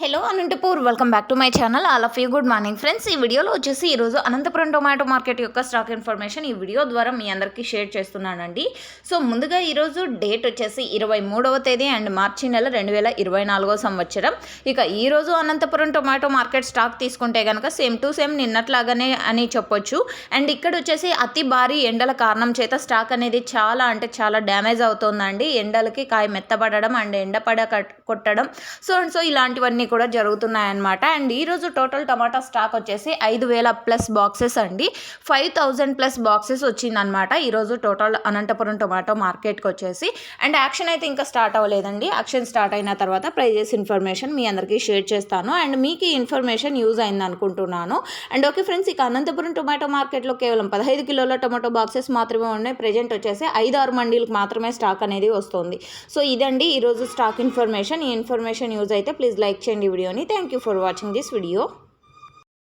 Hello Anantapur welcome back to my channel all of you good morning friends ఈ వీడియోలో వచ్చేసి ఈరోజు Anantapuram tomato market యొక్క స్టాక్ ఇన్ఫర్మేషన్ ఈ వీడియో ద్వారా మీ అందరికీ షేర్ చేస్తున్నానండి. సో ముందుగా ఈరోజు డేట్ వచ్చేసి ఇరవై మూడవ తేదీ అండ్ మార్చి నెల రెండు వేల ఇరవై నాలుగో సంవత్సరం. ఇక ఈరోజు అనంతపురం టొమాటో మార్కెట్ స్టాక్ తీసుకుంటే కనుక సేమ్ టు సేమ్ నిన్నట్లాగానే అని చెప్పొచ్చు. అండ్ ఇక్కడ వచ్చేసి అతి భారీ ఎండల కారణం చేత స్టాక్ అనేది చాలా అంటే చాలా డ్యామేజ్ అవుతుందండి. ఎండలకి కాయ మెత్తబడడం అండ్ ఎండపడ కట్- కొట్టడం. సో అండ్ సో ఇలాంటివన్నీ కూడా జరుగుతున్నాయన్నమాట. అండ్ ఈరోజు టోటల్ టమాటా స్టాక్ వచ్చేసి ఐదు వేల ప్లస్ బాక్సెస్ అండి. ఫైవ్ థౌజండ్ ప్లస్ బాక్సెస్ వచ్చిందనమాట ఈరోజు టోటల్ అనంతపురం టొమాటో మార్కెట్కి వచ్చేసి. అండ్ యాక్షన్ అయితే ఇంకా స్టార్ట్ అవ్వలేదండి. యాక్షన్ స్టార్ట్ అయిన తర్వాత ప్రైజెస్ ఇన్ఫర్మేషన్ మీ అందరికీ షేర్ చేస్తాను. అండ్ మీకు ఈ ఇన్ఫర్మేషన్ యూజ్ అయింది అనుకుంటున్నాను. అండ్ ఓకే ఫ్రెండ్స్ ఇక అనంతపురం టొమాటో మార్కెట్లో కేవలం పదహైదు కిలోల టొమాటో బాక్సెస్ మాత్రమే ఉన్నాయి. ప్రజెంట్ వచ్చేసి ఐదు ఆరు మండీలకు మాత్రమే స్టాక్ అనేది వస్తుంది. సో ఇదండి ఈరోజు స్టాక్ ఇన్ఫర్మేషన్. ఈ ఇన్ఫర్మేషన్ యూజ్ అయితే ప్లీజ్ లైక్ చేయండి. ఈ వీడియోని thank you for watching this video